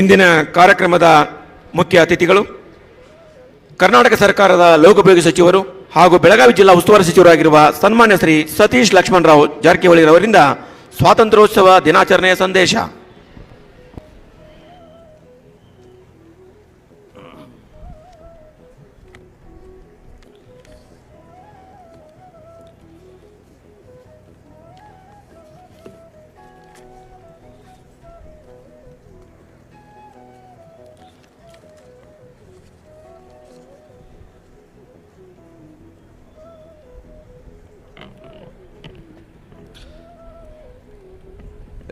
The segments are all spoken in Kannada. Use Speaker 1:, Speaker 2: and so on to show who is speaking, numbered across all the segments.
Speaker 1: ಇಂದಿನ ಕಾರ್ಯಕ್ರಮದ ಮುಖ್ಯ ಅತಿಥಿಗಳು, ಕರ್ನಾಟಕ ಸರ್ಕಾರದ ಲೋಕೋಪಯೋಗಿ ಸಚಿವರು ಹಾಗೂ ಬೆಳಗಾವಿ ಜಿಲ್ಲಾ ಉಸ್ತುವಾರಿ ಸಚಿವರಾಗಿರುವ ಸನ್ಮಾನ್ಯ ಶ್ರೀ ಸತೀಶ್ ಲಕ್ಷ್ಮಣರಾವ್ ಜಾರಕಿಹೊಳಿರವರಿಂದ ಸ್ವಾತಂತ್ರ್ಯೋತ್ಸವ ದಿನಾಚರಣೆಯ ಸಂದೇಶ.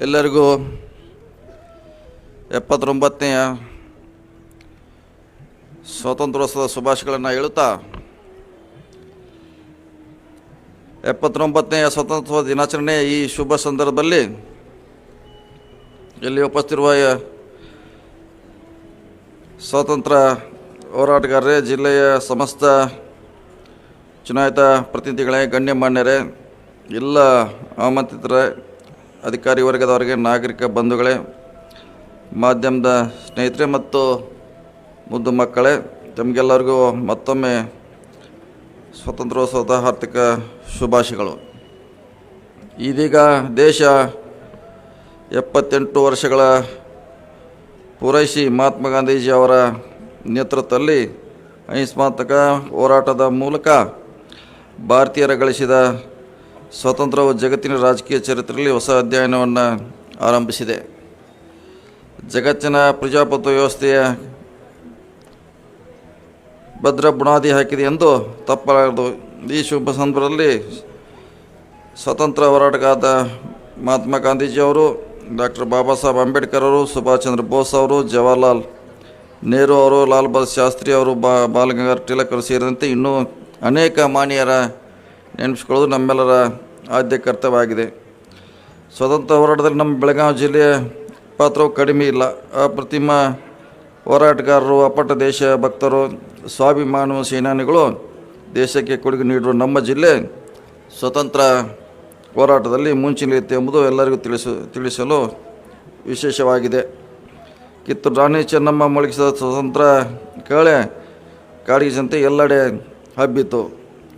Speaker 2: ಎಲ್ಲರಿಗೂ ಎಪ್ಪತ್ತೊಂಬತ್ತನೆಯ ಸ್ವಾತಂತ್ರ್ಯೋತ್ಸವದ ಶುಭಾಶಯಗಳನ್ನು ಹೇಳುತ್ತಾ, ಎಪ್ಪತ್ತೊಂಬತ್ತನೆಯ ಸ್ವಾತಂತ್ರ್ಯ ದಿನಾಚರಣೆ ಈ ಶುಭ ಸಂದರ್ಭದಲ್ಲಿ ಇಲ್ಲಿ ಉಪಸ್ಥಿತಿರುವ ಸ್ವಾತಂತ್ರ್ಯ ಹೋರಾಟಗಾರರೇ, ಜಿಲ್ಲೆಯ ಸಮಸ್ತ ಚುನಾಯಿತ ಪ್ರತಿನಿಧಿಗಳೇ, ಗಣ್ಯಮಾನ್ಯರೇ, ಎಲ್ಲ ಆಮಂತ್ರಿತರೇ ಅಧಿಕಾರಿ ವರ್ಗದವರಿಗೆ, ನಾಗರಿಕ ಬಂಧುಗಳೇ, ಮಾಧ್ಯಮದ ಸ್ನೇಹಿತರೆ ಮತ್ತು ಮುದ್ದು ಮಕ್ಕಳೇ, ತಮಗೆಲ್ಲರಿಗೂ ಮತ್ತೊಮ್ಮೆ ಸ್ವಾತಂತ್ರ್ಯೋತ್ಸವದ ಆರ್ಥಿಕ ಶುಭಾಶಯಗಳು. ಇದೀಗ ದೇಶ ಎಪ್ಪತ್ತೆಂಟು ವರ್ಷಗಳ ಪೂರೈಸಿ ಮಹಾತ್ಮ ಗಾಂಧೀಜಿ ಅವರ ನೇತೃತ್ವದಲ್ಲಿ ಅಹಿಂಸಾತ್ಮಕ ಹೋರಾಟದ ಮೂಲಕ ಭಾರತೀಯರ ಗಳಿಸಿದ ಸ್ವಾತಂತ್ರ್ಯವು ಜಗತ್ತಿನ ರಾಜಕೀಯ ಚರಿತ್ರೆಯಲ್ಲಿ ಹೊಸ ಅಧ್ಯಯನವನ್ನು ಆರಂಭಿಸಿದೆ. ಜಗತ್ತಿನ ಪ್ರಜಾಪ್ರಭುತ್ವ ವ್ಯವಸ್ಥೆಯ ಭದ್ರ ಬುನಾದಿ ಹಾಕಿದೆ ಎಂದು ತಪ್ಪಲಾಗದು ಈ ಶುಭ ಸಂದರ್ಭದಲ್ಲಿ ಸ್ವಾತಂತ್ರ್ಯ ಹೋರಾಟಗಾರ ಮಹಾತ್ಮ ಗಾಂಧೀಜಿಯವರು ಡಾಕ್ಟರ್ ಬಾಬಾ ಸಾಹೇಬ್ ಅಂಬೇಡ್ಕರ್ ಅವರು, ಸುಭಾಷ್ ಚಂದ್ರ ಬೋಸ್ ಅವರು, ಜವಾಹರ್ಲಾಲ್ ನೆಹರು ಅವರು, ಲಾಲ್ ಬಹದ್ದೂರ್ ಶಾಸ್ತ್ರಿ ಅವರು, ಬಾ, ಬಾಲಗಂಗಾಧರ್ ತಿಲಕ್ ಸೇರಿದಂತೆ ಇನ್ನೂ ಅನೇಕ ಮಾನ್ಯರ ನೆನಪಿಸ್ಕೊಳ್ಳೋದು ನಮ್ಮೆಲ್ಲರ ಆದ್ಯ ಕರ್ತವ್ಯವಾಗಿದೆ. ಸ್ವತಂತ್ರ ಹೋರಾಟದಲ್ಲಿ ನಮ್ಮ ಬೆಳಗಾವಿ ಜಿಲ್ಲೆಯ ಪಾತ್ರವು ಕಡಿಮೆ ಇಲ್ಲ. ಅಪ್ರತಿಮ ಹೋರಾಟಗಾರರು ಅಪ್ಪಟ ದೇಶ ಭಕ್ತರು ಸ್ವಾಭಿಮಾನ ಸೇನಾನಿಗಳು ದೇಶಕ್ಕೆ ಕೊಡುಗೆ ನೀಡಿರುವ ನಮ್ಮ ಜಿಲ್ಲೆ ಸ್ವತಂತ್ರ ಹೋರಾಟದಲ್ಲಿ ಮುಂಚೂಣಿಯತ್ತೆ ಎಂಬುದು ಎಲ್ಲರಿಗೂ ತಿಳಿಸು, ತಿಳಿಸಲು ವಿಶೇಷವಾಗಿದೆ. ಕಿತ್ತೂರು ರಾಣಿ ಚೆನ್ನಮ್ಮ ಮೊಳಗಿಸಿದ ಸ್ವತಂತ್ರ ಕಳೆ ಕಾಡಿಗೆ ಜನತೆ ಎಲ್ಲೆಡೆ ಹಬ್ಬಿತು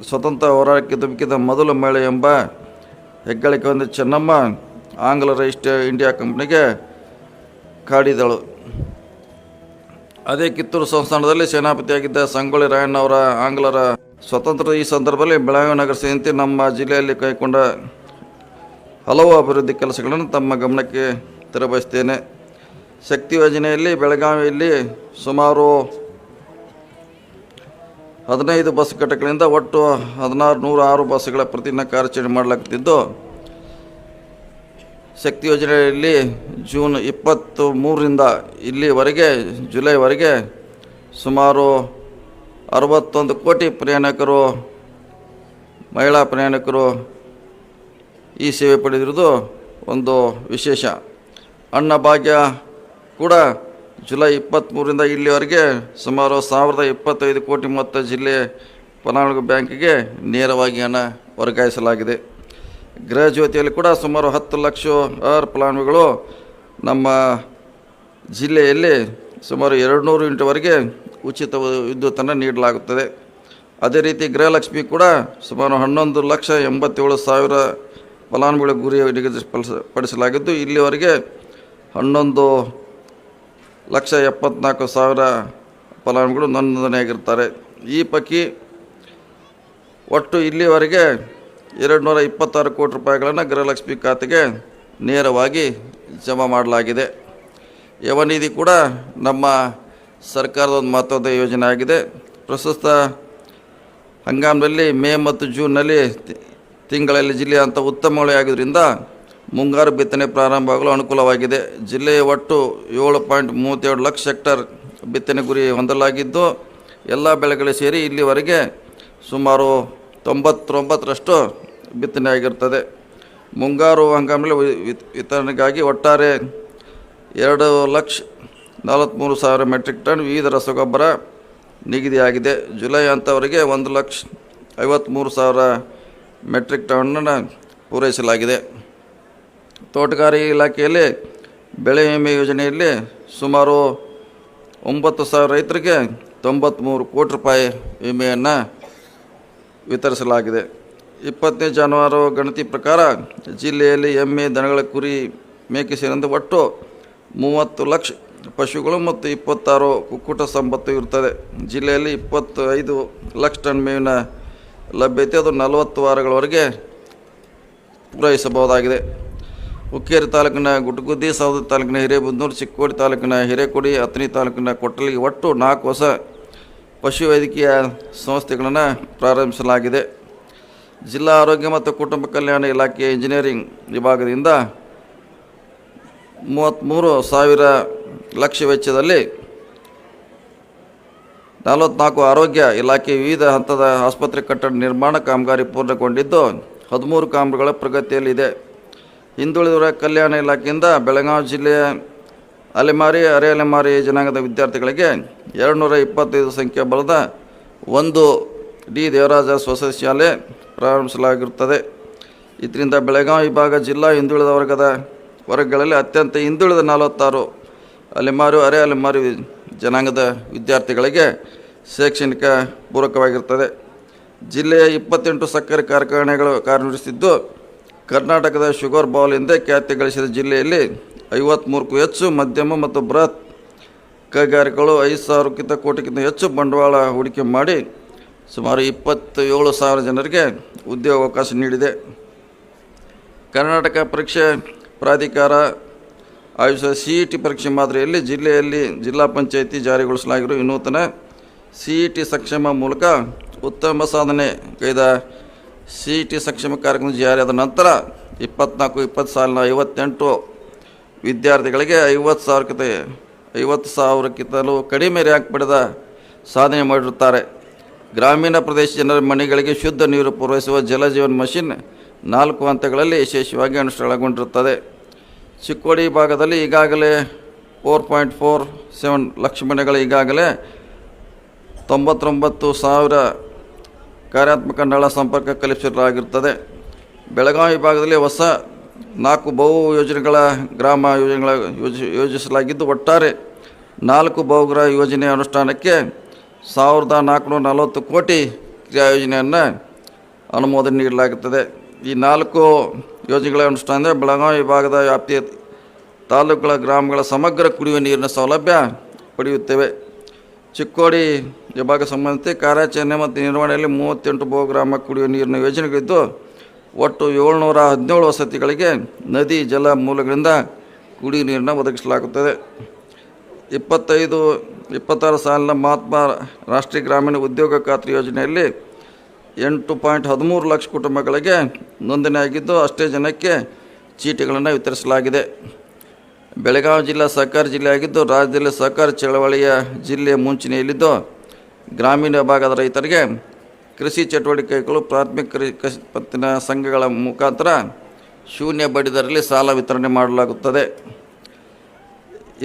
Speaker 2: ಸ್ವತಂತ್ರ ಹೋರಾಟಕ್ಕೆ ಧುಮುಕಿದ ಮೊದಲ ಮಹಿಳೆ ಎಂಬ ಹೆಗ್ಗಳಿಕೆ ಹೊಂದಿದ ಚೆನ್ನಮ್ಮ ಆಂಗ್ಲರ ಈಸ್ಟ್ ಇಂಡಿಯಾ ಕಂಪ್ನಿಗೆ ಕಾಡಿದಳು. ಅದೇ ಕಿತ್ತೂರು ಸಂಸ್ಥಾನದಲ್ಲಿ ಸೇನಾಪತಿಯಾಗಿದ್ದ ಸಂಗೊಳ್ಳಿ ರಾಯಣ್ಣ ಅವರ ಆಂಗ್ಲರ ಸ್ವತಂತ್ರದ ಈ ಸಂದರ್ಭದಲ್ಲಿ ಬೆಳಗಾವಿ ನಗರ ಸೇರಿದಂತೆ ನಮ್ಮ ಜಿಲ್ಲೆಯಲ್ಲಿ ಕೈಗೊಂಡ ಹಲವು ಅಭಿವೃದ್ಧಿ ಕೆಲಸಗಳನ್ನು ತಮ್ಮ ಗಮನಕ್ಕೆ ತೆರಬಯಸ್ತೇನೆ ಶಕ್ತಿ ಯೋಜನೆಯಲ್ಲಿ ಬೆಳಗಾವಿಯಲ್ಲಿ ಸುಮಾರು ಹದಿನೈದು ಬಸ್ ಘಟಕಗಳಿಂದ ಒಟ್ಟು ಹದಿನಾರು ನೂರ ಆರು ಬಸ್ಗಳ ಪ್ರತಿದಿನ ಕಾರ್ಯಾಚರಣೆ ಮಾಡಲಾಗುತ್ತಿದ್ದು, ಶಕ್ತಿ ಯೋಜನೆಯಲ್ಲಿ ಜೂನ್ ಇಪ್ಪತ್ತು ಮೂರರಿಂದ ಇಲ್ಲಿವರೆಗೆ, ಜುಲೈವರೆಗೆ ಸುಮಾರು ಅರವತ್ತೊಂದು ಕೋಟಿ ಪ್ರಯಾಣಿಕರು, ಮಹಿಳಾ ಪ್ರಯಾಣಿಕರು ಈ ಸೇವೆ ಪಡೆದಿರುವುದು ಒಂದು ವಿಶೇಷ. ಅನ್ನಭಾಗ್ಯ ಕೂಡ ಜುಲೈ ಇಪ್ಪತ್ತ್ಮೂರರಿಂದ ಇಲ್ಲಿವರೆಗೆ ಸುಮಾರು ಸಾವಿರದ ಇಪ್ಪತ್ತೈದು ಕೋಟಿ ಮೊತ್ತ ಜಿಲ್ಲೆ ಫಲಾನುಭವಿ ಬ್ಯಾಂಕಿಗೆ ನೇರವಾಗಿ ಹಣ ವರ್ಗಾಯಿಸಲಾಗಿದೆ. ಗೃಹ ಜ್ಯೋತಿಯಲ್ಲಿ ಕೂಡ ಸುಮಾರು ಹತ್ತು ಲಕ್ಷ ಆರ್ ಫಲಾನುಭವಿಗಳು ನಮ್ಮ ಜಿಲ್ಲೆಯಲ್ಲಿ ಸುಮಾರು ಎರಡು ನೂರು ಯೂನಿಟ್ವರೆಗೆ ಉಚಿತ ವಿದ್ಯುತ್ತನ್ನು ನೀಡಲಾಗುತ್ತದೆ. ಅದೇ ರೀತಿ ಗೃಹಲಕ್ಷ್ಮಿ ಕೂಡ ಸುಮಾರು ಹನ್ನೊಂದು ಲಕ್ಷ ಎಂಬತ್ತೇಳು ಸಾವಿರ ಫಲಾನುಭವಿಗಳ ಗುರಿ ನಿಗದಿಪಡಿಸ, ಪಡಿಸಲಾಗಿದ್ದು, ಇಲ್ಲಿವರೆಗೆ ಹನ್ನೊಂದು ಲಕ್ಷ ಎಪ್ಪತ್ನಾಲ್ಕು ಸಾವಿರ ಫಲಾನುಭವಿಗಳು ನೋಂದಣಿಯಾಗಿರ್ತಾರೆ. ಈ ಪೈಕಿ ಒಟ್ಟು ಇಲ್ಲಿವರೆಗೆ ಎರಡು ನೂರ ಇಪ್ಪತ್ತಾರು ಕೋಟಿ ರೂಪಾಯಿಗಳನ್ನು ಗೃಹಲಕ್ಷ್ಮಿ ಖಾತೆಗೆ ನೇರವಾಗಿ ಜಮಾ ಮಾಡಲಾಗಿದೆ. ಯವನಿಧಿ ಕೂಡ ನಮ್ಮ ಸರ್ಕಾರದ ಒಂದು ಮಹತ್ವದ ಯೋಜನೆ ಆಗಿದೆ. ಪ್ರಸ್ತುತ ಹಂಗಾಮಿನಲ್ಲಿ ಮೇ ಮತ್ತು ಜೂನ್ನಲ್ಲಿ ತಿಂಗಳಲ್ಲಿ ಜಿಲ್ಲೆಯಂಥ ಉತ್ತಮ ಆಗಿದ್ದರಿಂದ ಮುಂಗಾರು ಬಿತ್ತನೆ ಪ್ರಾರಂಭವಾಗಲು ಅನುಕೂಲವಾಗಿದೆ. ಜಿಲ್ಲೆಯ ಒಟ್ಟು ಏಳು ಪಾಯಿಂಟ್ ಮೂವತ್ತೇಳು ಲಕ್ಷ ಹೆಕ್ಟರ್ ಬಿತ್ತನೆ ಗುರಿ ಹೊಂದಲಾಗಿದ್ದು, ಎಲ್ಲ ಬೆಳೆಗಳು ಸೇರಿ ಇಲ್ಲಿವರೆಗೆ ಸುಮಾರು ತೊಂಬತ್ತೊಂಬತ್ತರಷ್ಟು ಬಿತ್ತನೆ ಆಗಿರ್ತದೆ ಮುಂಗಾರು ಹಂಗಾಮಲ್ಲಿ ವಿತರಣೆಗಾಗಿ ಒಟ್ಟಾರೆ ಎರಡು ಲಕ್ಷ ನಲವತ್ತ್ಮೂರು ಸಾವಿರ ಮೆಟ್ರಿಕ್ ಟನ್ ವಿವಿಧ ರಸಗೊಬ್ಬರ ನಿಗದಿಯಾಗಿದೆ. ಜುಲೈ ಅಂತವರೆಗೆ ಒಂದು ಲಕ್ಷ ಐವತ್ತ್ಮೂರು ಸಾವಿರ ಮೆಟ್ರಿಕ್ ಟನ್ನ ಪೂರೈಸಲಾಗಿದೆ. ತೋಟಗಾರಿಕೆ ಇಲಾಖೆಯಲ್ಲಿ ಬೆಳೆ ವಿಮೆ ಯೋಜನೆಯಲ್ಲಿ ಸುಮಾರು ಒಂಬತ್ತು ಸಾವಿರ ರೈತರಿಗೆ ತೊಂಬತ್ತ್ಮೂರು ಕೋಟಿ ರೂಪಾಯಿ ವಿಮೆಯನ್ನು ವಿತರಿಸಲಾಗಿದೆ. ಇಪ್ಪತ್ತನೇ ಜಾನುವಾರು ಗಣತಿ ಪ್ರಕಾರ ಜಿಲ್ಲೆಯಲ್ಲಿ ಎಮ್ಮೆ, ದನಗಳ ಕುರಿ ಮೇಕೆ ಸೇರಿದಂತೆ ಒಟ್ಟು ಮೂವತ್ತು ಲಕ್ಷ ಪಶುಗಳು ಮತ್ತು ಇಪ್ಪತ್ತಾರು ಕುಕ್ಕುಟ ಸಂಪತ್ತು ಇರುತ್ತದೆ. ಜಿಲ್ಲೆಯಲ್ಲಿ ಇಪ್ಪತ್ತೈದು ಲಕ್ಷ ಟನ್ ಮೇವಿನ ಲಭ್ಯತೆ, ಅದು ನಲವತ್ತು ವಾರಗಳವರೆಗೆ ಪೂರೈಸಬಹುದಾಗಿದೆ. ಹುಕ್ಕೇರಿ ತಾಲೂಕಿನ ಗುಟಗುದ್ದಿ ಸೌದ ತಾಲೂಕಿನ ಹಿರೇಬುದ್ನೂರು ಚಿಕ್ಕೋಡಿ ತಾಲೂಕಿನ ಹಿರೇಕೊಡಿ ಅತ್ನಿ ತಾಲೂಕಿನ ಕೊಟ್ಟಲಿಗೆ ಒಟ್ಟು ನಾಲ್ಕು ಹೊಸ ಪಶುವೈದ್ಯಕೀಯ ಸಂಸ್ಥೆಗಳನ್ನು ಪ್ರಾರಂಭಿಸಲಾಗಿದೆ. ಜಿಲ್ಲಾ ಆರೋಗ್ಯ ಮತ್ತು ಕುಟುಂಬ ಕಲ್ಯಾಣ ಇಲಾಖೆ ಇಂಜಿನಿಯರಿಂಗ್ ವಿಭಾಗದಿಂದ ಮೂವತ್ತ್ಮೂರು ಸಾವಿರ ಲಕ್ಷ ವೆಚ್ಚದಲ್ಲಿ ನಲವತ್ನಾಲ್ಕು ಆರೋಗ್ಯ ಇಲಾಖೆ ವಿವಿಧ ಹಂತದ ಆಸ್ಪತ್ರೆ ಕಟ್ಟಡ ನಿರ್ಮಾಣ ಕಾಮಗಾರಿ ಪೂರ್ಣಗೊಂಡಿದ್ದು ಹದಿಮೂರು ಕಾಮಗಾರಿಗಳ ಪ್ರಗತಿಯಲ್ಲಿದೆ. ಹಿಂದುಳಿದವರ ಕಲ್ಯಾಣ ಇಲಾಖೆಯಿಂದ ಬೆಳಗಾವಿ ಜಿಲ್ಲೆಯ ಅಲೆಮಾರಿ, ಅರೆ ಅಲೆಮಾರಿ ಜನಾಂಗದ ವಿದ್ಯಾರ್ಥಿಗಳಿಗೆ ಎರಡುನೂರ ಇಪ್ಪತ್ತೈದು ಸಂಖ್ಯೆ ಬಲದ ಒಂದು ಡಿ. ದೇವರಾಜ ವಸತಿ ಶಾಲೆ ಪ್ರಾರಂಭಿಸಲಾಗಿರುತ್ತದೆ. ಇದರಿಂದ ಬೆಳಗಾವಿ ವಿಭಾಗ ಜಿಲ್ಲಾ ಹಿಂದುಳಿದ ವರ್ಗದ ವರ್ಗಗಳಲ್ಲಿ ಅತ್ಯಂತ ಹಿಂದುಳಿದ ನಲವತ್ತಾರು ಅಲೆಮಾರು, ಅರೆ ಅಲೆಮಾರಿ ಜನಾಂಗದ ವಿದ್ಯಾರ್ಥಿಗಳಿಗೆ ಶೈಕ್ಷಣಿಕ ಪೂರಕವಾಗಿರುತ್ತದೆ. ಜಿಲ್ಲೆಯ ಇಪ್ಪತ್ತೆಂಟು ಸಕ್ಕರೆ ಕಾರ್ಖಾನೆಗಳು ಕಾರ್ಯನಿರ್ವಹಿಸುತ್ತಿದ್ದು ಕರ್ನಾಟಕದ ಶುಗರ್ ಬಾಲ್ ಖ್ಯಾತಿ ಗಳಿಸಿದ ಜಿಲ್ಲೆಯಲ್ಲಿ ಐವತ್ತ್ಮೂರಕ್ಕೂ ಹೆಚ್ಚು ಮಧ್ಯಮ ಮತ್ತು ಬೃಹತ್ ಕೈಗಾರಿಕೆಗಳು ಐದು ಸಾವಿರಕ್ಕಿಂತ ಕೋಟಿಗಿಂತ ಹೆಚ್ಚು ಬಂಡವಾಳ ಹೂಡಿಕೆ ಮಾಡಿ ಸುಮಾರು ಇಪ್ಪತ್ತೇಳು ಸಾವಿರ ಜನರಿಗೆ ಉದ್ಯೋಗಾವಕಾಶ ನೀಡಿದೆ. ಕರ್ನಾಟಕ ಪರೀಕ್ಷೆ ಪ್ರಾಧಿಕಾರ ಆಯೋಜಿಸಿದ ಸಿ ಇ ಟಿ ಪರೀಕ್ಷೆ ಮಾದರಿಯಲ್ಲಿ ಜಿಲ್ಲೆಯಲ್ಲಿ ಜಿಲ್ಲಾ ಪಂಚಾಯಿತಿ ಜಾರಿಗೊಳಿಸಲಾಗಿರುವ ವಿನೂತನ ಸಿ ಇ ಟಿ ಸಕ್ಷಮ ಮೂಲಕ ಉತ್ತಮ ಸಾಧನೆ ಕೈದ ಸಿ ಇ ಟಿ ಸಕ್ಷಮ ಕಾರ್ಯಕ್ರಮ ಜಾರಿಯಾದ ನಂತರ ಇಪ್ಪತ್ನಾಲ್ಕು ಇಪ್ಪತ್ತು ಸಾಲಿನ ಐವತ್ತೆಂಟು ವಿದ್ಯಾರ್ಥಿಗಳಿಗೆ ಐವತ್ತು ಸಾವಿರಕ್ಕಿಂತ, ಐವತ್ತು ಸಾವಿರಕ್ಕಿಂತಲೂ ಕಡಿಮೆ ರ್ಯಾಂಕ್ ಪಡೆದ ಸಾಧನೆ ಮಾಡಿರುತ್ತಾರೆ. ಗ್ರಾಮೀಣ ಪ್ರದೇಶ ಜನರ ಮನೆಗಳಿಗೆ ಶುದ್ಧ ನೀರು ಪೂರೈಸುವ ಜಲಜೀವನ್ ಮಷಿನ್ ನಾಲ್ಕು ಹಂತಗಳಲ್ಲಿ ಯಶಸ್ವಿಯಾಗಿ ಅನುಷ್ಠಾನಗೊಂಡಿರುತ್ತದೆ. ಚಿಕ್ಕೋಡಿ ಭಾಗದಲ್ಲಿ ಈಗಾಗಲೇ four point four seven lakh ಮನೆಗಳು ಈಗಾಗಲೇ ತೊಂಬತ್ತೊಂಬತ್ತು ಸಾವಿರ ಕಾರ್ಯಾತ್ಮಕ ನಳ ಸಂಪರ್ಕ ಕಲ್ಪಿಸಲಾಗಿರುತ್ತದೆ ಬೆಳಗಾವಿ ಭಾಗದಲ್ಲಿ ಹೊಸ ನಾಲ್ಕು ಬಹು ಯೋಜನೆಗಳ ಗ್ರಾಮ ಯೋಜನೆಗಳ ಯೋಜ, ಯೋಜಿಸಲಾಗಿದ್ದು, ಒಟ್ಟಾರೆ ನಾಲ್ಕು ಬಹುಗ್ರಹ ಯೋಜನೆ ಅನುಷ್ಠಾನಕ್ಕೆ ಸಾವಿರದ ನಾಲ್ಕುನೂರ ನಲವತ್ತು ಕೋಟಿ ಕ್ರಿಯಾ ಯೋಜನೆಯನ್ನು ಅನುಮೋದನೆ ನೀಡಲಾಗುತ್ತದೆ. ಈ ನಾಲ್ಕು ಯೋಜನೆಗಳ ಅನುಷ್ಠಾನದಿಂದ ಬೆಳಗಾವಿ ವಿಭಾಗದ ವ್ಯಾಪ್ತಿಯ ತಾಲೂಕುಗಳ ಗ್ರಾಮಗಳ ಸಮಗ್ರ ಕುಡಿಯುವ ನೀರಿನ ಸೌಲಭ್ಯ ಪಡೆಯುತ್ತೇವೆ. ಚಿಕ್ಕೋಡಿ ವಿಭಾಗ ಸಂಬಂಧಿಸಿ ಕಾರ್ಯಾಚರಣೆ ಮತ್ತು ನಿರ್ವಹಣೆಯಲ್ಲಿ ಮೂವತ್ತೆಂಟು ಬಹುಗ್ರಾಮ ಕುಡಿಯುವ ನೀರಿನ ಯೋಜನೆಗಳಿದ್ದು, ಒಟ್ಟು ಏಳ್ನೂರ ಹದಿನೇಳು ವಸತಿಗಳಿಗೆ ನದಿ, ಜಲ ಮೂಲಗಳಿಂದ ಕುಡಿಯುವ ನೀರನ್ನು ಒದಗಿಸಲಾಗುತ್ತದೆ. ಇಪ್ಪತ್ತೈದು, ಇಪ್ಪತ್ತಾರು ಸಾಲಿನ ಮಹಾತ್ಮ ರಾಷ್ಟ್ರೀಯ ಗ್ರಾಮೀಣ ಉದ್ಯೋಗ ಖಾತ್ರಿ ಯೋಜನೆಯಲ್ಲಿ ಎಂಟು ಪಾಯಿಂಟ್ ಹದಿಮೂರು ಲಕ್ಷ ಕುಟುಂಬಗಳಿಗೆ ನೋಂದಣಿಯಾಗಿದ್ದು, ಅಷ್ಟೇ ಜನಕ್ಕೆ ಚೀಟಿಗಳನ್ನು ವಿತರಿಸಲಾಗಿದೆ. ಬೆಳಗಾವಿ ಜಿಲ್ಲಾ ಸಹಕಾರ ಜಿಲ್ಲೆಯಾಗಿದ್ದು ರಾಜ್ಯದಲ್ಲಿ ಸಹಕಾರ ಚಳವಳಿಯ ಜಿಲ್ಲೆ ಮುಂಚೂಣಿಯಲ್ಲಿದ್ದು, ಗ್ರಾಮೀಣ ಭಾಗದ ರೈತರಿಗೆ ಕೃಷಿ ಚಟುವಟಿಕೆಗಳು ಪ್ರಾಥಮಿಕ ಕೃಷಿ ಪತ್ತಿನ ಸಂಘಗಳ ಮುಖಾಂತರ ಶೂನ್ಯ ಬಡ್ಡಿದರಲ್ಲಿ ಸಾಲ ವಿತರಣೆ ಮಾಡಲಾಗುತ್ತದೆ.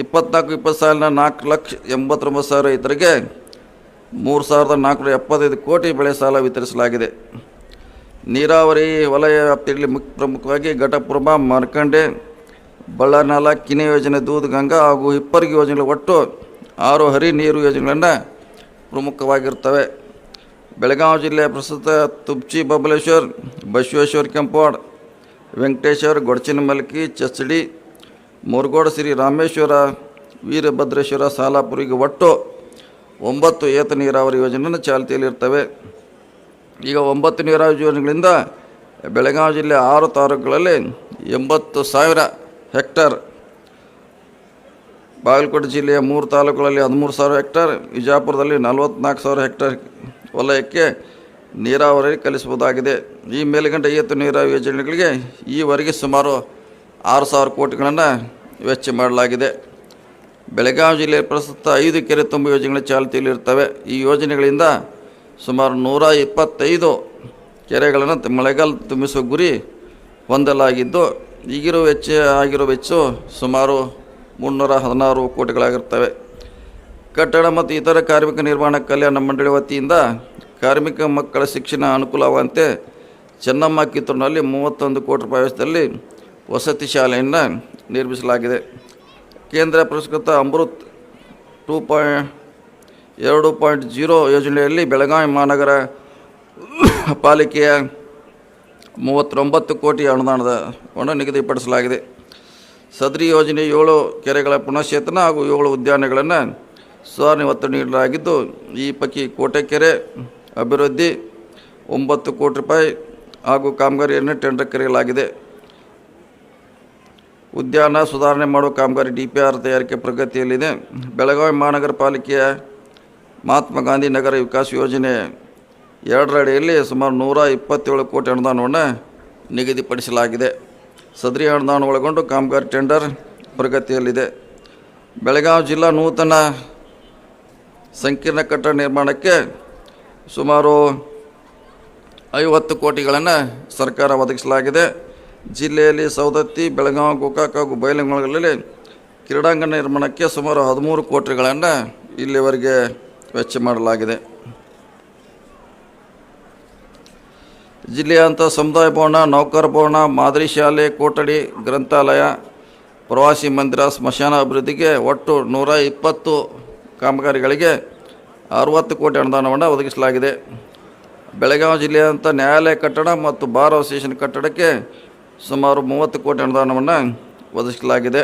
Speaker 2: ಇಪ್ಪತ್ನಾಲ್ಕು, ಇಪ್ಪತ್ತು ಸಾವಿರದ ನಾಲ್ಕು ಲಕ್ಷ ಎಂಬತ್ತೊಂಬತ್ತು ಸಾವಿರ ರೈತರಿಗೆ ಮೂರು ಸಾವಿರದ ನಾಲ್ಕುನೂರ ಎಪ್ಪತ್ತೈದು ಕೋಟಿ ಬೆಳೆ ಸಾಲ ವಿತರಿಸಲಾಗಿದೆ. ನೀರಾವರಿ ವಲಯ ವ್ಯಾಪ್ತಿಯಲ್ಲಿ ಮುಖ್ಯ ಪ್ರಮುಖವಾಗಿ ಘಟಪ್ರಭಾ ಮಾರ್ಕಂಡೆ ಬಳ್ಳಾರ್ನಾಲ ಕಿನೆ ಯೋಜನೆ ದೂದ್ ಗಂಗಾ ಹಾಗೂ ಹಿಪ್ಪರ್ಗಿ ಯೋಜನೆಗಳು ಒಟ್ಟು ಆರು ಹರಿ ನೀರು ಯೋಜನೆಗಳನ್ನು ಪ್ರಮುಖವಾಗಿರ್ತವೆ. ಬೆಳಗಾವಿ ಜಿಲ್ಲೆಯ ಪ್ರಸ್ತುತ ತುಪ್ಚಿ ಬಬಲೇಶ್ವರ್, ಬಸವೇಶ್ವರ ವೆಂಕಟೇಶ್ವರ್ ವೆಂಕಟೇಶ್ವರ ಗೊಡಚಿನಮಲ್ಕಿ ಚಚಡಿ ಮುರುಗೋಡ ಶ್ರೀ ರಾಮೇಶ್ವರ, ವೀರಭದ್ರೇಶ್ವರ, ಸಾಲಾಪುರಿಗೆ ಒಟ್ಟು ಒಂಬತ್ತು ಏತ ನೀರಾವರಿ ಯೋಜನೆಯನ್ನು ಚಾಲ್ತಿಯಲ್ಲಿರ್ತವೆ ಈಗ ಒಂಬತ್ತು ನೀರಾವರಿ ಯೋಜನೆಗಳಿಂದ ಬೆಳಗಾವಿ ಜಿಲ್ಲೆ ಆರು ತಾಲೂಕುಗಳಲ್ಲಿ ಎಂಬತ್ತು ಸಾವಿರ ಹೆಕ್ಟರ್. ಬಾಗಲಕೋಟೆ ಜಿಲ್ಲೆಯ ಮೂರು ತಾಲೂಕುಗಳಲ್ಲಿ ಹದಿಮೂರು ಸಾವಿರ ಹೆಕ್ಟರ್, ವಿಜಾಪುರದಲ್ಲಿ ನಲವತ್ನಾಲ್ಕು ಸಾವಿರ ಹೆಕ್ಟರ್ ವಲಯಕ್ಕೆ ನೀರಾವರಿ ಕಲಿಸಬಹುದಾಗಿದೆ ಈ ಮೇಲ್ಗಂಡ ಐವತ್ತು ನೀರಾವರಿ ಯೋಜನೆಗಳಿಗೆ ಈವರೆಗೆ ಸುಮಾರು ಆರು ಸಾವಿರ ಕೋಟಿಗಳನ್ನು ವೆಚ್ಚ ಮಾಡಲಾಗಿದೆ. ಬೆಳಗಾವಿ ಜಿಲ್ಲೆಯ ಪ್ರಸ್ತುತ ಐದು ಕೆರೆ ತುಂಬ ಯೋಜನೆಗಳು ಚಾಲ್ತಿಯಲ್ಲಿರ್ತವೆ. ಈ ಯೋಜನೆಗಳಿಂದ ಸುಮಾರು ನೂರ ಇಪ್ಪತ್ತೈದು ಕೆರೆಗಳನ್ನು ಮಳೆಗಾಲ ತುಂಬಿಸುವ ಗುರಿ ಹೊಂದಲಾಗಿದ್ದು ಈಗಿರೋ ವೆಚ್ಚ ಆಗಿರೋ ವೆಚ್ಚ ಸುಮಾರು ಮುನ್ನೂರ ಹದಿನಾರು ಕೋಟಿಗಳಾಗಿರ್ತವೆ. ಕಟ್ಟಡ ಮತ್ತು ಇತರ ಕಾರ್ಮಿಕ ನಿರ್ಮಾಣ ಕಲ್ಯಾಣ ಮಂಡಳಿ ವತಿಯಿಂದ ಕಾರ್ಮಿಕ ಮಕ್ಕಳ ಶಿಕ್ಷಣ ಅನುಕೂಲವಾಗುವಂತೆ ಚೆನ್ನಮ್ಮ ಕಿತ್ತೂರಿನಲ್ಲಿ ಮೂವತ್ತೊಂದು ಕೋಟಿ ರೂಪಾಯಿ ವೆಚ್ಚದಲ್ಲಿ ವಸತಿ ಶಾಲೆಯನ್ನು ನಿರ್ಮಿಸಲಾಗಿದೆ. ಕೇಂದ್ರ ಪುರಸ್ಕೃತ ಅಮೃತ್ ಟೂ ಪಾಯಿಂಟ್ ಎರಡು ಪಾಯಿಂಟ್ ಜೀರೋ ಯೋಜನೆಯಲ್ಲಿ ಬೆಳಗಾವಿ ಮಹಾನಗರ ಪಾಲಿಕೆಯ ಮೂವತ್ತೊಂಬತ್ತು ಕೋಟಿ ಅನುದಾನದ ಹಣ ನಿಗದಿಪಡಿಸಲಾಗಿದೆ. ಸದರಿ ಯೋಜನೆ ಏಳು ಕೆರೆಗಳ ಪುನಶ್ಚೇತನ ಹಾಗೂ ಏಳು ಉದ್ಯಾನಗಳನ್ನು ಸುಧಾರಣೆ ಒತ್ತು ನೀಡಲಾಗಿದ್ದು, ಈ ಪೈಕಿ ಕೋಟೆಕೆರೆ ಅಭಿವೃದ್ಧಿ ಒಂಬತ್ತು ಕೋಟಿ ರೂಪಾಯಿ ಹಾಗೂ ಕಾಮಗಾರಿಯನ್ನು ಟೆಂಡರ್ ಕರೆಯಲಾಗಿದೆ ಉದ್ಯಾನ ಸುಧಾರಣೆ ಮಾಡುವ ಕಾಮಗಾರಿ ಡಿ ಪಿ ಆರ್ ತಯಾರಿಕೆ ಪ್ರಗತಿಯಲ್ಲಿದೆ. ಬೆಳಗಾವಿ ಮಹಾನಗರ ಪಾಲಿಕೆಯ ಮಹಾತ್ಮ ಗಾಂಧಿ ನಗರ ವಿಕಾಸ ಯೋಜನೆ ಎರಡರ ಅಡಿಯಲ್ಲಿ ಸುಮಾರು ನೂರ ಇಪ್ಪತ್ತೇಳು ಕೋಟಿ ಅನುದಾನವನ್ನು ನಿಗದಿಪಡಿಸಲಾಗಿದೆ. ಸದರಿ ಅನುದಾನ ಒಳಗೊಂಡು ಕಾಮಗಾರಿ ಟೆಂಡರ್ ಪ್ರಗತಿಯಲ್ಲಿದೆ ಬೆಳಗಾವಿ ಜಿಲ್ಲಾ ನೂತನ ಸಂಕೀರ್ಣ ಕಟ್ಟಡ ನಿರ್ಮಾಣಕ್ಕೆ ಸುಮಾರು ಐವತ್ತು ಕೋಟಿಗಳನ್ನು ಸರ್ಕಾರ ಒದಗಿಸಲಾಗಿದೆ. ಜಿಲ್ಲೆಯಲ್ಲಿ ಸವದತ್ತಿ, ಬೆಳಗಾವಿ, ಗೋಕಾಕ ಹಾಗೂ ಬಯಲುಗಳಲ್ಲಿ ಕ್ರೀಡಾಂಗಣ ನಿರ್ಮಾಣಕ್ಕೆ ಸುಮಾರು ಹದಿಮೂರು ಕೋಟಿಗಳನ್ನು ಇಲ್ಲಿವರೆಗೆ ವೆಚ್ಚ ಮಾಡಲಾಗಿದೆ. ಜಿಲ್ಲೆಯಂಥ ಸಮುದಾಯ ಭವನ, ನೌಕರ ಭವನ, ಮಾದರಿ ಶಾಲೆ ಕೊಠಡಿ ಗ್ರಂಥಾಲಯ, ಪ್ರವಾಸಿ ಮಂದಿರ, ಸ್ಮಶಾನ ಅಭಿವೃದ್ಧಿಗೆ ಒಟ್ಟು ನೂರ ಇಪ್ಪತ್ತು ಕಾಮಗಾರಿಗಳಿಗೆ ಅರುವತ್ತು ಕೋಟಿ ಅನುದಾನವನ್ನು ಒದಗಿಸಲಾಗಿದೆ. ಬೆಳಗಾವಿ ಜಿಲ್ಲೆಯಂಥ ನ್ಯಾಯಾಲಯ ಕಟ್ಟಡ ಮತ್ತು ಬಾರ್ ಅಸೋಸಿಯೇಷನ್ ಕಟ್ಟಡಕ್ಕೆ ಸುಮಾರು ಮೂವತ್ತು ಕೋಟಿ ಅನುದಾನವನ್ನು ಒದಗಿಸಲಾಗಿದೆ.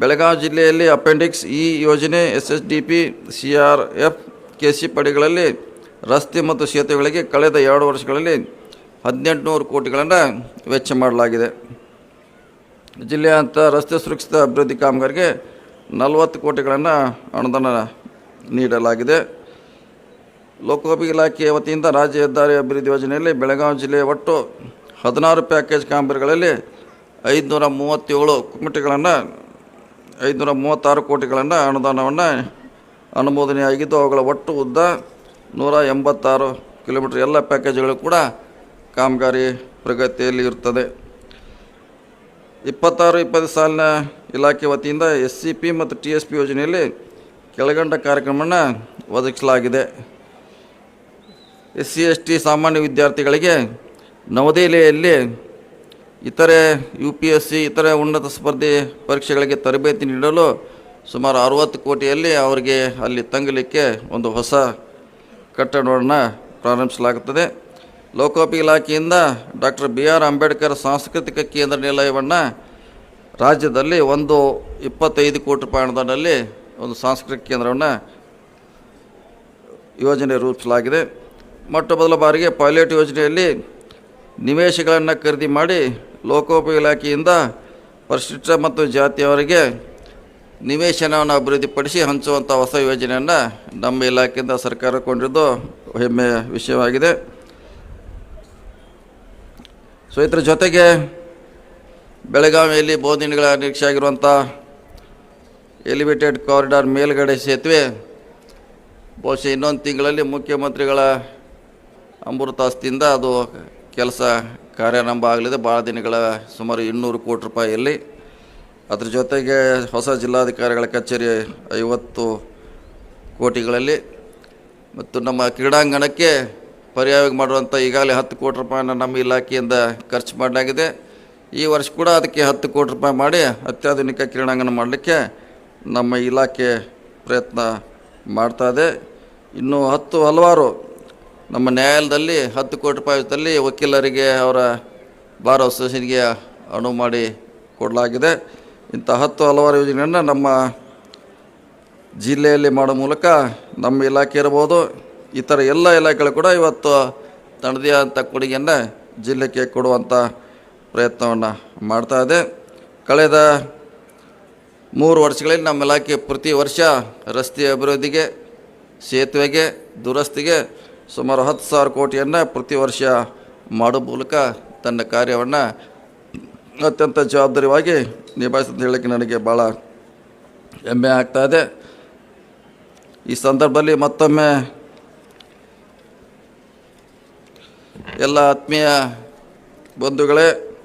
Speaker 2: ಬೆಳಗಾವಿ ಜಿಲ್ಲೆಯಲ್ಲಿ ಅಪೆಂಡಿಕ್ಸ್ ಇ ಯೋಜನೆ, S S D P, C R F, K C ಪಡೆಗಳಲ್ಲಿ ರಸ್ತೆ ಮತ್ತು ಸೇತುವೆಗಳಿಗೆ ಕಳೆದ ಎರಡು ವರ್ಷಗಳಲ್ಲಿ ಹದಿನೆಂಟುನೂರು ಕೋಟಿಗಳನ್ನು ವೆಚ್ಚ ಮಾಡಲಾಗಿದೆ. ಜಿಲ್ಲೆಯಂಥ ರಸ್ತೆ ಸುರಕ್ಷಿತ ಅಭಿವೃದ್ಧಿ ಕಾಮಗಾರಿಗೆ ನಲವತ್ತು ಕೋಟಿಗಳನ್ನು ಅನುದಾನ ನೀಡಲಾಗಿದೆ. ಲೋಕೋಪಿ ಇಲಾಖೆಯ ವತಿಯಿಂದ ರಾಜ್ಯ ಹೆದ್ದಾರಿ ಅಭಿವೃದ್ಧಿ ಯೋಜನೆಯಲ್ಲಿ ಬೆಳಗಾವಿ ಜಿಲ್ಲೆಯ ಒಟ್ಟು ಹದಿನಾರು ಪ್ಯಾಕೇಜ್ ಕಾಮಗಾರಿಗಳಲ್ಲಿ ಐದುನೂರ ಮೂವತ್ತೇಳು ಕೋಟಿಗಳನ್ನು, ಐದುನೂರ ಮೂವತ್ತಾರು ಕೋಟಿಗಳನ್ನು ಅನುದಾನವನ್ನು ಅನುಮೋದನೆಯಾಗಿದ್ದು ಅವುಗಳ ಒಟ್ಟು ಉದ್ದ ನೂರ ಎಂಬತ್ತಾರು ಕಿಲೋಮೀಟ್ರ್ ಎಲ್ಲ ಪ್ಯಾಕೇಜ್ಗಳು ಕೂಡ ಕಾಮಗಾರಿ ಪ್ರಗತಿಯಲ್ಲಿ ಇರುತ್ತದೆ ಇಪ್ಪತ್ತಾರು ಇಪ್ಪತ್ತು ಸಾಲಿನ ಇಲಾಖೆ ವತಿಯಿಂದ ಎಸ್ ಸಿ ಪಿ ಮತ್ತು ಟಿ ಎಸ್ ಪಿ ಯೋಜನೆಯಲ್ಲಿ ಕೆಳಗಂಡ ಕಾರ್ಯಕ್ರಮವನ್ನು ಒದಗಿಸಲಾಗಿದೆ. ಎಸ್ ಸಿ ಎಸ್ ಟಿ ಸಾಮಾನ್ಯ ವಿದ್ಯಾರ್ಥಿಗಳಿಗೆ ನವದೆಹಲಿಯಲ್ಲಿ ಇತರೆ ಯು ಪಿ ಎಸ್ ಸಿ ಇತರೆ ಉನ್ನತ ಸ್ಪರ್ಧೆ ಪರೀಕ್ಷೆಗಳಿಗೆ ತರಬೇತಿ ನೀಡಲು ಸುಮಾರು ಅರುವತ್ತು ಕೋಟಿಯಲ್ಲಿ ಅವರಿಗೆ ಅಲ್ಲಿ ತಂಗಲಿಕ್ಕೆ ಒಂದು ಹೊಸ ಕಟ್ಟಡವನ್ನು ಪ್ರಾರಂಭಿಸಲಾಗುತ್ತದೆ. ಲೋಕೋಪ ಇಲಾಖೆಯಿಂದ ಡಾಕ್ಟರ್ ಬಿ ಆರ್ ಅಂಬೇಡ್ಕರ್ ಸಾಂಸ್ಕೃತಿಕ ಕೇಂದ್ರ ನಿಲಯವನ್ನು ರಾಜ್ಯದಲ್ಲಿ ಒಂದು ಇಪ್ಪತ್ತೈದು ಕೋಟಿ ರೂಪಾಯಿ ಅನುದಾನದಲ್ಲಿ ಒಂದು ಸಾಂಸ್ಕೃತಿಕ ಕೇಂದ್ರವನ್ನು ಯೋಜನೆ ರೂಪಿಸಲಾಗಿದೆ. ಮೊಟ್ಟ ಮೊದಲ ಬಾರಿಗೆ ಪೈಲಟ್ ಯೋಜನೆಯಲ್ಲಿ ನಿವೇಶಗಳನ್ನು ಖರೀದಿ ಮಾಡಿ ಲೋಕೋಪ ಇಲಾಖೆಯಿಂದ ಪರಿಶಿಷ್ಟ ಮತ್ತು ಜಾತಿಯವರಿಗೆ ನಿವೇಶನವನ್ನು ಅಭಿವೃದ್ಧಿಪಡಿಸಿ ಹಂಚುವಂಥ ಹೊಸ ಯೋಜನೆಯನ್ನು ನಮ್ಮ ಇಲಾಖೆಯಿಂದ ಸರ್ಕಾರ ಕೊಂಡಿದ್ದು ಹೆಮ್ಮೆಯ ವಿಷಯವಾಗಿದೆ. ಸೊ ಇದರ ಜೊತೆಗೆ ಬೆಳಗಾವಿಯಲ್ಲಿ ಬಹುದಿನಗಳ ನಿರೀಕ್ಷೆ ಆಗಿರುವಂಥ ಎಲಿವೇಟೆಡ್ ಕಾರಿಡಾರ್ ಮೇಲ್ಗಡೆ ಸೇತುವೆ, ಬಹುಶಃ ಇನ್ನೊಂದು ತಿಂಗಳಲ್ಲಿ ಮುಖ್ಯಮಂತ್ರಿಗಳ ಅಮೃತಾಸ್ತಿಯಿಂದ ಅದು ಕೆಲಸ ಕಾರ್ಯಾರಂಭ ಆಗಲಿದೆ. ಭಾಳ ದಿನಗಳ ಸುಮಾರು ಇನ್ನೂರು ಕೋಟಿ ರೂಪಾಯಿಯಲ್ಲಿ. ಅದ್ರ ಜೊತೆಗೆ ಹೊಸ ಜಿಲ್ಲಾಧಿಕಾರಿಗಳ ಕಚೇರಿ ಐವತ್ತು ಕೋಟಿಗಳಲ್ಲಿ ಮತ್ತು ನಮ್ಮ ಕ್ರೀಡಾಂಗಣಕ್ಕೆ ಪರ್ಯಾಯವಾಗಿ ಮಾಡುವಂಥ ಈಗಾಗಲೇ ಹತ್ತು ಕೋಟಿ ರೂಪಾಯಿನ ನಮ್ಮ ಇಲಾಖೆಯಿಂದ ಖರ್ಚು ಮಾಡಲಾಗಿದೆ. ಈ ವರ್ಷ ಕೂಡ ಅದಕ್ಕೆ ಹತ್ತು ಕೋಟಿ ರೂಪಾಯಿ ಮಾಡಿ ಅತ್ಯಾಧುನಿಕ ಕ್ರೀಡಾಂಗಣ ಮಾಡಲಿಕ್ಕೆ ನಮ್ಮ ಇಲಾಖೆ ಪ್ರಯತ್ನ ಮಾಡ್ತಾ ಇದೆ. ಇನ್ನು ಹತ್ತು ಹಲವಾರು ನಮ್ಮ ನ್ಯಾಯಾಲಯದಲ್ಲಿ ಹತ್ತು ಕೋಟಿ ರೂಪಾಯಿದಲ್ಲಿ ವಕೀಲರಿಗೆ ಅವರ ಬಾರ್ ಅಸೋಸಿಯೇಷನ್ಗೆ ಅನುವು ಮಾಡಿ ಕೊಡಲಾಗಿದೆ. ಇಂಥ ಹತ್ತು ಹಲವಾರು ಯೋಜನೆಯನ್ನು ನಮ್ಮ ಜಿಲ್ಲೆಯಲ್ಲಿ ಮಾಡೋ ಮೂಲಕ ನಮ್ಮ ಇಲಾಖೆ ಇರ್ಬೋದು, ಇತರ ಎಲ್ಲ ಇಲಾಖೆಗಳು ಕೂಡ ಇವತ್ತು ತನ್ನದೇ ಆದಂಥ ಕೊಡುಗೆಯನ್ನು ಜಿಲ್ಲೆಗೆ ಕೊಡುವಂಥ ಪ್ರಯತ್ನವನ್ನು ಮಾಡ್ತಾ ಇದೆ. ಕಳೆದ ಮೂರು ವರ್ಷಗಳಲ್ಲಿ ನಮ್ಮ ಇಲಾಖೆ ಪ್ರತಿ ವರ್ಷ ರಸ್ತೆ ಅಭಿವೃದ್ಧಿಗೆ, ಸೇತುವೆಗೆ, ದುರಸ್ತಿಗೆ ಸುಮಾರು ಹತ್ತು ಸಾವಿರ ಕೋಟಿಯನ್ನು ಪ್ರತಿ ವರ್ಷ ಮಾಡೋ ಮೂಲಕ ತನ್ನ ಕಾರ್ಯವನ್ನು ಅತ್ಯಂತ ಜವಾಬ್ದಾರಿಯಾಗಿ ನಿಭಾಯಿಸ್ತಂತ ಹೇಳೋಕ್ಕೆ ನನಗೆ ಭಾಳ ಹೆಮ್ಮೆ ಆಗ್ತಾ ಇದೆ. ಈ ಸಂದರ್ಭದಲ್ಲಿ ಮತ್ತೊಮ್ಮೆ ಎಲ್ಲ ಆತ್ಮೀಯ ಬಂಧುಗಳೇ,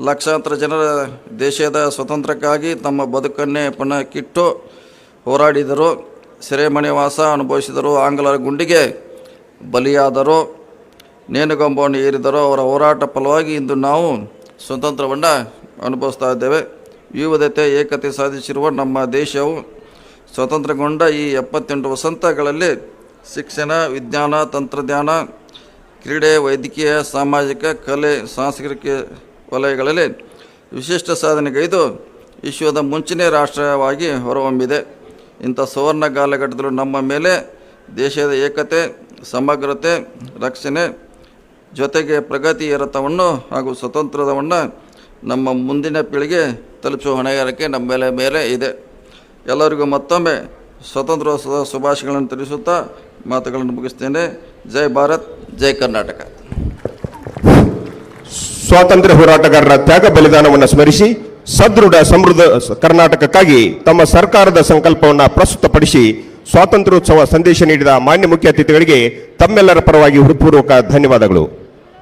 Speaker 2: ಲಕ್ಷಾಂತರ ಜನರ ದೇಶದ ಸ್ವತಂತ್ರಕ್ಕಾಗಿ ತಮ್ಮ ಬದುಕನ್ನೇ ಪಣಕ್ಕಿಟ್ಟು ಹೋರಾಡಿದರು, ಸೆರೆಮನೆ ವಾಸ ಅನುಭವಿಸಿದರು, ಆಂಗ್ಲರ ಗುಂಡಿಗೆ ಬಲಿಯಾದರು, ನೇಣುಗಂಬವನ್ನು ಏರಿದರು, ಅವರ ಹೋರಾಟ ಫಲವಾಗಿ ಇಂದು ನಾವು ಸ್ವತಂತ್ರವನ್ನು ಅನುಭವಿಸ್ತಾ ಇದ್ದೇವೆ. ವಿವಿಧತೆ ಏಕತೆ ಸಾಧಿಸಿರುವ ನಮ್ಮ ದೇಶವು ಸ್ವತಂತ್ರಗೊಂಡ ಈ ಎಪ್ಪತ್ತೆಂಟು ವಸಂತಗಳಲ್ಲಿ ಶಿಕ್ಷಣ, ವಿಜ್ಞಾನ, ತಂತ್ರಜ್ಞಾನ, ಕ್ರೀಡೆ, ವೈದ್ಯಕೀಯ, ಸಾಮಾಜಿಕ, ಕಲೆ, ಸಾಂಸ್ಕೃತಿಕ ವಲಯಗಳಲ್ಲಿ ವಿಶಿಷ್ಟ ಸಾಧನೆಗೈದು ವಿಶ್ವದ ಮುಂಚಿನೇ ರಾಷ್ಟ್ರವಾಗಿ ಹೊರಹೊಮ್ಮಿದೆ. ಇಂಥ ಸುವರ್ಣ ಕಾಲಘಟ್ಟದಲ್ಲೂ ನಮ್ಮ ಮೇಲೆ ದೇಶದ ಏಕತೆ, ಸಮಗ್ರತೆ, ರಕ್ಷಣೆ ಜೊತೆಗೆ ಪ್ರಗತಿ ರಥವನ್ನು ಹಾಗೂ ಸ್ವತಂತ್ರವನ್ನು ನಮ್ಮ ಮುಂದಿನ ಪೀಳಿಗೆ ತಲುಪಿಸುವ ಹೊಣೆಗಾರಿಕೆ ನಮ್ಮ ಮೇಲೆ ಮೇಲೆ ಇದೆ. ಎಲ್ಲರಿಗೂ ಮತ್ತೊಮ್ಮೆ ಸ್ವತಂತ್ರೋತ್ಸವದ ಶುಭಾಶಯಗಳನ್ನು ತಿಳಿಸುತ್ತಾ ಮಾತುಗಳನ್ನು ಮುಗಿಸ್ತೇನೆ. ಜೈ ಭಾರತ್, ಜೈ ಕರ್ನಾಟಕ.
Speaker 3: ಸ್ವಾತಂತ್ರ್ಯ ಹೋರಾಟಗಾರರ ತ್ಯಾಗ ಬಲಿದಾನವನ್ನು ಸ್ಮರಿಸಿ, ಸದೃಢ ಸಮೃದ್ಧ ಕರ್ನಾಟಕಕ್ಕಾಗಿ ತಮ್ಮ ಸರ್ಕಾರದ ಸಂಕಲ್ಪವನ್ನು ಪ್ರಸ್ತುತಪಡಿಸಿ, ಸ್ವಾತಂತ್ರ್ಯೋತ್ಸವ ಸಂದೇಶ ನೀಡಿದ ಮಾನ್ಯ ಮುಖ್ಯ ಅತಿಥಿಗಳಿಗೆ ತಮ್ಮೆಲ್ಲರ ಪರವಾಗಿ ಹೃತ್ಪೂರ್ವಕ ಧನ್ಯವಾದಗಳು.